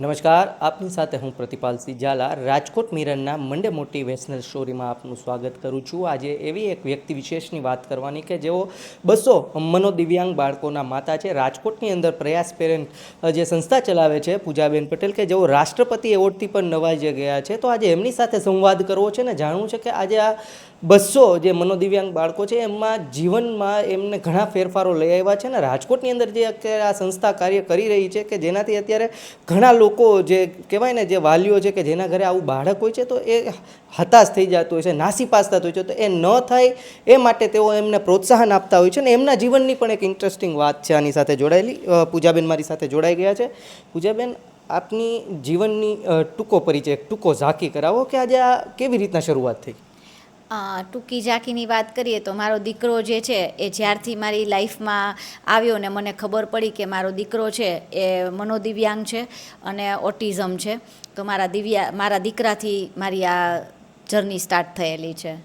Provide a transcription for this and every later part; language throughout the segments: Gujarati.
નમસ્કાર, આપની સાથે હું પ્રતિપાલસિંહ ઝાલા રાજકોટ મિરરના મંડે મોટિવેશનલ સ્ટોરીમાં આપનું સ્વાગત કરું છું. આજે એવી એક વ્યક્તિ વિશેષની વાત કરવાની કે જેઓ બસો મનોદિવ્યાંગ બાળકોના માતા છે. રાજકોટની અંદર પ્રયાસ પેરેન્ટ જે સંસ્થા ચલાવે છે, પૂજાબેન પટેલ, કે જેઓ રાષ્ટ્રપતિ એવોર્ડથી પણ નવાઈ ગયા છે, તો આજે એમની સાથે સંવાદ કરવો છે ને જાણવું છે કે આજે આ બસો જે મનોદિવ્યાંગ બાળકો છે એમાં જીવનમાં એમને ઘણા ફેરફારો લઈ આવ્યા છે ને રાજકોટની અંદર જે અત્યારે આ સંસ્થા કાર્ય કરી રહી છે, કે જેનાથી અત્યારે ઘણા લોકો જે કહેવાય ને જે વાલીઓ છે કે જેના ઘરે આવું બાળક હોય છે, તો એ હતાશ થઈ જતું હોય છે, નાસીપાસ થતું હોય છે. તો એ ન થાય એ માટે તેઓ એમને પ્રોત્સાહન આપતા હોય છે ને એમના જીવનની પણ એક ઇન્ટરેસ્ટિંગ વાત છે આની સાથે જોડાયેલી. પૂજાબેન મારી સાથે જોડાઈ ગયા છે. પૂજાબેન, આપની જીવનની ટૂંકો પરિચય, ટૂંકો ઝાંકી કરાવો કે આજે આ કેવી રીતના શરૂઆત થઈ? ટૂંકી ઝાંખીની વાત કરીએ તો મારો દીકરો જે છે એ જ્યારથી મારી લાઈફમાં આવ્યો ને મને ખબર પડી કે મારો દીકરો છે એ મનોદિવ્યાંગ છે અને ઓટિઝમ છે. તો મારા દિવ્યા, મારા દીકરાથી મારી આ જર્ની સ્ટાર્ટ થયેલી છે.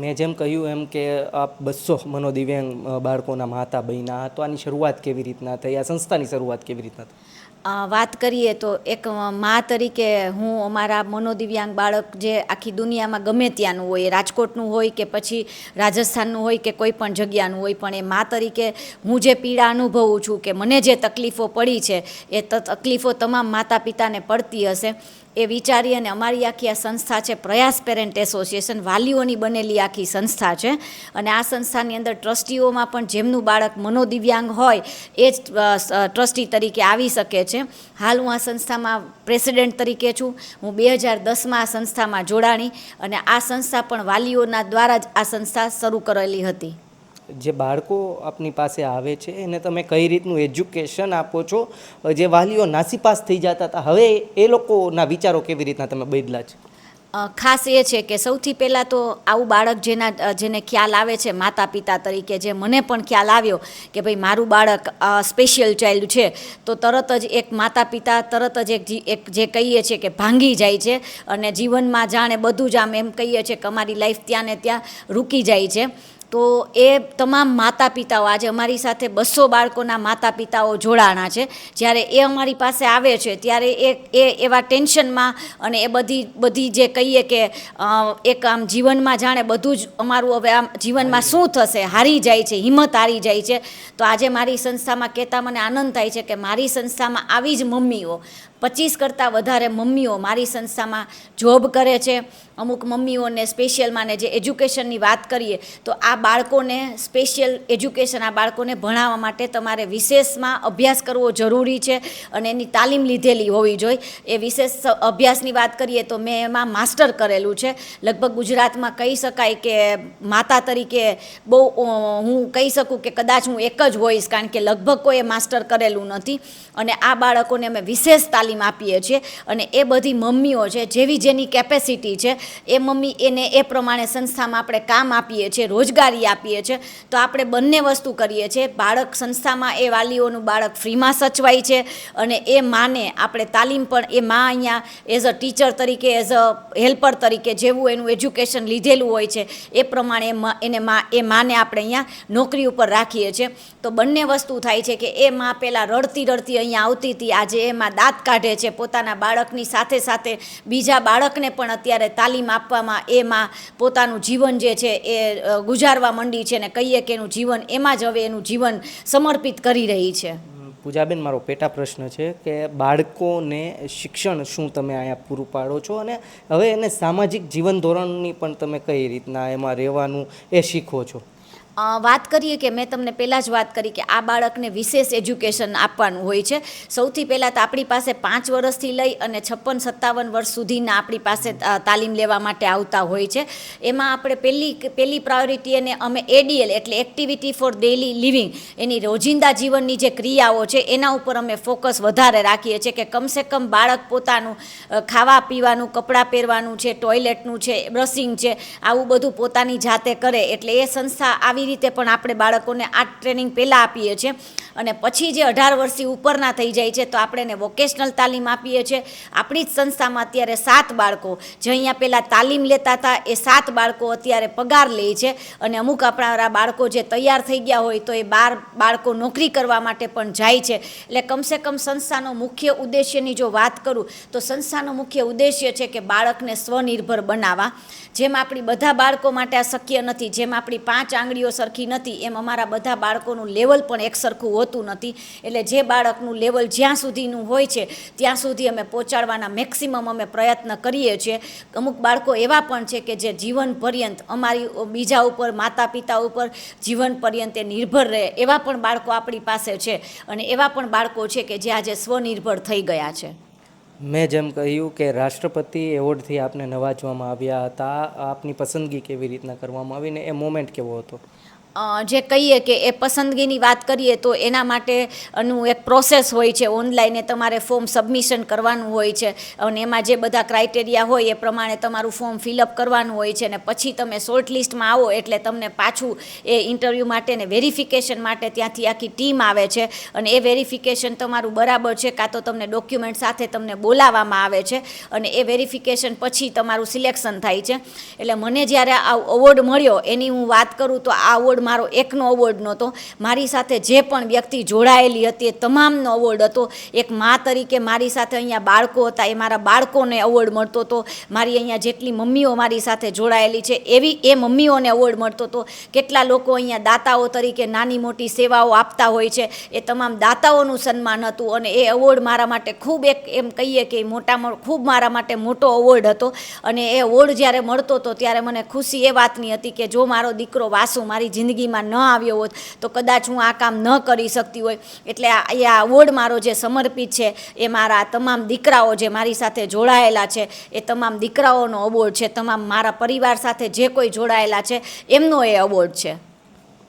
મેં જેમ કહ્યું એમ કે આપ બસો મનોદિવ્યાંગ બાળકોના માતા બહેના તો આની શરૂઆત કેવી રીતના થઈ? આ સંસ્થાની શરૂઆત કેવી રીતના થઈ? વાત કરીએ તો એક મા તરીકે હું અમારા મનોદિવ્યાંગ બાળક જે આખી દુનિયામાં ગમે ત્યાંનું હોય રાજકોટનું હોય કે પછી રાજસ્થાનનું હોય કે કોઈ પણ જગ્યાનું હોય, પણ એ મા તરીકે હું જે પીડા અનુભવું છું કે મને જે તકલીફો પડી છે, એ તકલીફો તમામ માતા પિતાને પડતી હશે. એ વિચારી અને અમારી આખી આ સંસ્થા છે, પ્રયાસ પેરેન્ટ એસોસિએશન, વાલીઓની બનેલી આખી સંસ્થા છે. અને આ સંસ્થાની અંદર ટ્રસ્ટીઓમાં પણ જેમનું બાળક મનોદિવ્યાંગ હોય, એ જ ટ્રસ્ટી તરીકે આવી શકે છે. હાલ હું આ સંસ્થામાં પ્રેસિડેન્ટ તરીકે છું. હું બે હજાર દસમાં આ સંસ્થામાં જોડાણી અને આ સંસ્થા પણ વાલીઓના દ્વારા જ આ સંસ્થા શરૂ કરેલી હતી. જે બાળકો આપની પાસે આવે છે, એને તમે કઈ રીતનું એજ્યુકેશન આપો છો, જે વાલીઓ નાસીપાસ થઈ જતા હતા, હવે એ લોકોના વિચારો કેવી રીતના તમે બદલા છે? ખાસ એ છે કે સૌથી પહેલાં તો આવું બાળક જેના જેને ખ્યાલ આવે છે માતા પિતા તરીકે જે મને પણ ખ્યાલ આવ્યો કે ભાઈ મારું બાળક સ્પેશિયલ ચાઇલ્ડ છે, તો તરત જ એક માતા પિતા તરત જ એક એક જે કહીએ છીએ કે ભાંગી જાય છે અને જીવનમાં જાણે બધું જ આમ એમ કહીએ છીએ કે અમારી લાઈફ ત્યાં ને ત્યાં રૂકી જાય છે. તો એ તમામ માતા પિતાઓ આજે અમારી સાથે બસો બાળકોના માતા પિતાઓ જોડાણા છે. જ્યારે એ અમારી પાસે આવે છે, ત્યારે એ એ એવા ટેન્શનમાં અને એ બધી બધી જે કહીએ કે એક આમ જીવનમાં જાણે બધું જ અમારું હવે આમ જીવનમાં શું થશે? હારી જાય છે, હિંમત હારી જાય છે. તો આજે મારી સંસ્થામાં કહેતા મને આનંદ થાય છે કે મારી સંસ્થામાં આવી જ મમ્મીઓ પચીસ કરતાં વધારે મમ્મીઓ મારી સંસ્થામાં જોબ કરે છે. અમુક મમ્મીઓને સ્પેશિયલમાં ને જે એજ્યુકેશનની વાત કરીએ, તો આ બાળકોને સ્પેશિયલ એજ્યુકેશન આ બાળકોને ભણાવવા માટે તમારે વિશેષમાં અભ્યાસ કરવો જરૂરી છે અને એની તાલીમ લીધેલી હોવી જોઈએ. એ વિશેષ અભ્યાસની વાત કરીએ તો મેં એમાં માસ્ટર કરેલું છે. લગભગ ગુજરાતમાં કહી શકાય કે માતા તરીકે બહુ હું કહી શકું કે કદાચ હું એક જ હોઈશ, કારણ કે લગભગ કોઈએ માસ્ટર કરેલું નથી. અને આ બાળકોને અમે વિશેષ તાલીમ આપીએ છીએ અને એ બધી મમ્મીઓ છે, જેવી જેની કેપેસિટી છે, એ મમ્મી એને એ પ્રમાણે સંસ્થામાં આપણે કામ આપીએ છીએ, રોજગારી આપીએ છીએ, તો આપણે બંને વસ્તુ કરીએ છીએ. બાળક સંસ્થામાં એ વાલીઓનું બાળક ફ્રીમાં સચવાય છે અને એ માને આપણે તાલીમ પણ એ મા અહીંયા એઝ અ ટીચર તરીકે એઝ અ હેલ્પર તરીકે જેવું એનું એજ્યુકેશન લીધેલું હોય છે, એ પ્રમાણે એને મા, એ માને આપણે અહીંયા નોકરી ઉપર રાખીએ છીએ. તો બંને વસ્તુ થાય છે કે એ મા પહેલાં રડતી રડતી અહીંયા આવતી હતી, આજે એમાં દાંત કાઢે છે પોતાના બાળકની સાથે સાથે બીજા બાળકને પણ અત્યારે તાલીમ આપવામાં એમાં પોતાનું જીવન જે છે એ ગુજારવા માંડી છે ને કહીએ કે એનું જીવન એમાં જ હવે એનું જીવન સમર્પિત કરી રહી છે. પૂજાબેન, મારો પેટા પ્રશ્ન છે કે બાળકોને શિક્ષણ શું તમે અહીંયા પૂરું પાડો છો અને હવે એને સામાજિક જીવન ધોરણની પણ તમે કઈ રીતના એમાં રહેવાનું એ શીખો છો? વાત કરીએ કે મેં તમને પહેલાં જ વાત કરી કે આ બાળકને વિશેષ એજ્યુકેશન આપવાનું હોય છે. સૌથી પહેલાં તો આપણી પાસે પાંચ વર્ષથી લઈ અને છપ્પન સત્તાવન વર્ષ સુધીના આપણી પાસે તાલીમ લેવા માટે આવતા હોય છે. એમાં આપણે પહેલી પહેલી પ્રાયોરિટી એને અમે એડીએલ એટલે એક્ટિવિટી ફોર ડેલી લિવિંગ એની રોજિંદા જીવનની જે ક્રિયાઓ છે, એના ઉપર અમે ફોકસ વધારે રાખીએ છીએ કે કમસે કમ બાળક પોતાનું ખાવા પીવાનું, કપડાં પહેરવાનું છે ટોયલેટનું છે બ્રશિંગ છે, આવું બધું પોતાની જાતે કરે એટલે એ સંસ્થા આવી આવી રીતે પણ આપણે બાળકોને આ ટ્રેનિંગ પહેલાં આપીએ છીએ. અને પછી જે અઢાર વર્ષથી ઉપરના થઈ જાય છે, તો આપણે એને વોકેશનલ તાલીમ આપીએ છીએ. આપણી જ સંસ્થામાં અત્યારે સાત બાળકો, જે અહીંયા પહેલાં તાલીમ લેતા હતા, એ સાત બાળકો અત્યારે પગાર લે છે. અને અમુક આપણા બાળકો જે તૈયાર થઈ ગયા હોય, તો એ બાર બાળકો નોકરી કરવા માટે પણ જાય છે. એટલે કમસે કમ સંસ્થાનો મુખ્ય ઉદ્દેશ્યની જો વાત કરું, તો સંસ્થાનો મુખ્ય ઉદ્દેશ્ય છે કે બાળકને સ્વનિર્ભર બનાવવા. જેમ આપણી બધા બાળકો માટે આ શક્ય નથી, જેમ આપણી પાંચ આંગળીઓ સરખી નથી. એમ અમારા બધા બાળકોનું લેવલ પણ એક સરખું હોતું નથી. એટલે જે બાળકનું લેવલ જ્યાં સુધીનું હોય છે, ત્યાં સુધી અમે પહોંચાડવાના મેક્સિમમ અમે પ્રયત્ન કરીએ છીએ. અમુક બાળકો એવા પણ છે કે જે જીવન પર્યંત અમારી બીજા ઉપર માતા પિતા ઉપર જીવન પર્યંત એ નિર્ભર રહે. એવા પણ બાળકો આપણી પાસે છે અને એવા પણ બાળકો છે કે જે આજે સ્વનિર્ભર થઈ ગયા છે. મેં જેમ કહ્યું કે રાષ્ટ્રપતિ એવોર્ડથી આપને નવાજવામાં આવ્યા હતા, આપની પસંદગી કેવી રીતના કરવામાં આવી ને એ મોમેન્ટ કેવો હતો? જે કહીએ કે એ પસંદગીની વાત કરીએ તો એના માટેનું એક પ્રોસેસ હોય છે. ઓનલાઈન એ તમારે ફોર્મ સબમિશન કરવાનું હોય છે અને એમાં જે બધા ક્રાઇટેરિયા હોય એ પ્રમાણે તમારું ફોર્મ ફિલઅપ કરવાનું હોય છે અને પછી તમે શોર્ટ લિસ્ટમાં આવો એટલે તમને પાછું એ ઇન્ટરવ્યૂ માટે ને વેરિફિકેશન માટે ત્યાંથી આખી ટીમ આવે છે અને એ વેરિફિકેશન તમારું બરાબર છે કાં તો તમને ડોક્યુમેન્ટ સાથે તમને બોલાવવામાં આવે છે અને એ વેરિફિકેશન પછી તમારું સિલેક્શન થાય છે. એટલે મને જ્યારે આ અવોર્ડ મળ્યો એની હું વાત કરું તો આ અવોર્ડ મારો એકનો અવોર્ડ નહોતો. મારી સાથે જે પણ વ્યક્તિ જોડાયેલી હતી એ તમામનો અવોર્ડ હતો. એક મા તરીકે મારી સાથે અહીંયા બાળકો હતા, એ મારા બાળકોને અવોર્ડ મળતો હતો. મારી અહીંયા જેટલી મમ્મીઓ મારી સાથે જોડાયેલી છે, એવી એ મમ્મીઓને અવોર્ડ મળતો હતો. કેટલા લોકો અહીંયા દાતાઓ તરીકે નાની મોટી સેવાઓ આપતા હોય છે, એ તમામ દાતાઓનું સન્માન હતું અને એ અવોર્ડ મારા માટે ખૂબ એક એમ કહીએ કે મોટામાં ખૂબ મારા માટે મોટો અવોર્ડ હતો. અને એ અવોર્ડ જ્યારે મળતો હતો ત્યારે મને ખુશી એ વાતની હતી કે જો મારો દીકરો વાસુ મારી જિંદગીમાં ન આવ્યો હોત તો કદાચ હું આ કામ ન કરી શકતી હોય. એટલે એ આ અવોર્ડ મારો જે સમર્પિત છે, એ મારા તમામ દીકરાઓ જે મારી સાથે જોડાયેલા છે, એ તમામ દીકરાઓનો અવોર્ડ છે, તમામ મારા પરિવાર સાથે જે કોઈ જોડાયેલા છે, એમનો એ અવોર્ડ છે.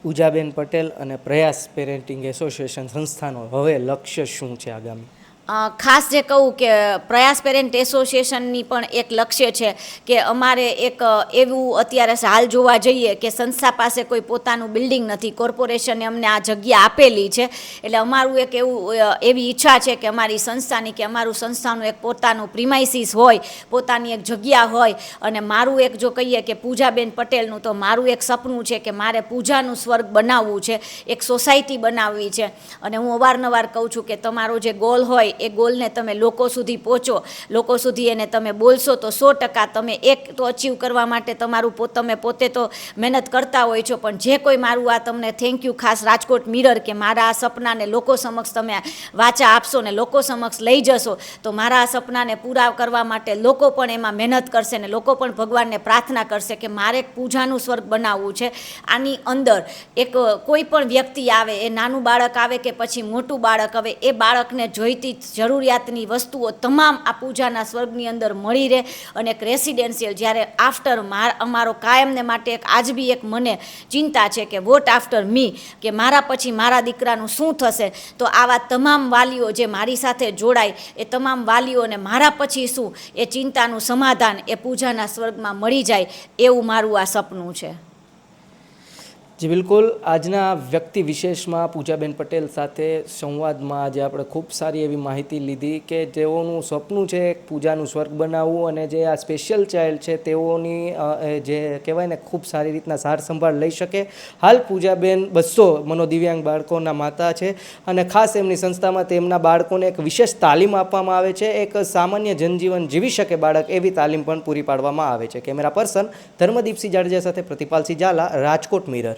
પૂજાબેન પટેલ અને પ્રયાસ પેરેન્ટિંગ એસોસિએશન સંસ્થાનો હવે લક્ષ્ય શું છે આગામી? ખાસ જે કહું કે પ્રયાસ પેરેન્ટ એસોસિએશનની પણ એક લક્ષ્ય છે કે અમારે એક એવું અત્યારે હાલ જોવા જઈએ કે સંસ્થા પાસે કોઈ પોતાનું બિલ્ડિંગ નથી, કોર્પોરેશને અમને આ જગ્યા આપેલી છે. એટલે અમારું એક એવું એવી ઈચ્છા છે કે અમારી સંસ્થાની, કે અમારું સંસ્થાનું એક પોતાનું પ્રિમાઇસીસ હોય, પોતાની એક જગ્યા હોય. અને મારું એક જો કહીએ કે પૂજાબેન પટેલનું, તો મારું એક સપનું છે કે મારે પૂજાનું સ્વર્ગ બનાવવું છે, એક સોસાયટી બનાવવી છે. અને હું અવારનવાર કહું છું કે તમારો જે ગોલ હોય એ ગોલને તમે લોકો સુધી પહોંચો, લોકો સુધી એને તમે બોલશો તો સો ટકા તમે એક તો અચીવ કરવા માટે તમારું પો, તમે પોતે તો મહેનત કરતા હોય છો, પણ જે કોઈ મારું આ તમને થેન્ક યુ ખાસ રાજકોટ મિરર કે મારા આ સપનાને લોકો સમક્ષ તમે વાચા આપશો ને લોકો સમક્ષ લઈ જશો, તો મારા આ સપનાને પૂરા કરવા માટે લોકો પણ એમાં મહેનત કરશે ને લોકો પણ ભગવાનને પ્રાર્થના કરશે કે મારે પૂજાનું સ્વર્ગ બનાવવું છે. આની અંદર એક કોઈ પણ વ્યક્તિ આવે, એ નાનું બાળક આવે કે પછી મોટું બાળક આવે, એ બાળકને જોઈતી જરૂરિયાતની વસ્તુઓ તમામ આ પૂજાના સ્વર્ગની અંદર મળી રહે અને એક રેસિડેન્શિયલ જ્યારે આફ્ટર માર અમારો કાયમને માટે એક આજ બી એક મને ચિંતા છે કે વોટ આફ્ટર મી કે મારા પછી મારા દીકરાનું શું થશે? તો આવા તમામ વાલીઓ જે મારી સાથે જોડાય, એ તમામ વાલીઓને મારા પછી શું? એ ચિંતાનું સમાધાન એ પૂજાના સ્વર્ગમાં મળી જાય એવું મારું આ સપનું છે. જી, બિલકુલ. આજના વ્યક્તિ વિશેષમાં પૂજાબેન પટેલ સાથે સંવાદમાં આજે આપણે ખૂબ સારી એવી માહિતી લીધી કે જેઓનું સપનું છે પૂજાનું સ્વર્ગ બનાવવું અને જે આ સ્પેશિયલ ચાઇલ્ડ છે તેઓની જે કહેવાય ને, ખૂબ સારી રીતના સાર સંભાળ લઈ શકે. હાલ પૂજાબેન બસો મનોદિવ્યાંગ બાળકોના માતા છે અને ખાસ એમની સંસ્થામાં તેમના બાળકોને એક વિશેષ તાલીમ આપવામાં આવે છે. એક સામાન્ય જનજીવન જીવી શકે બાળક એવી તાલીમ પણ પૂરી પાડવામાં આવે છે. કેમેરા પર્સન ધર્મદીપસિંહ જાડેજા સાથે પ્રતિપાલસિંહ ઝાલા, રાજકોટ મિરર.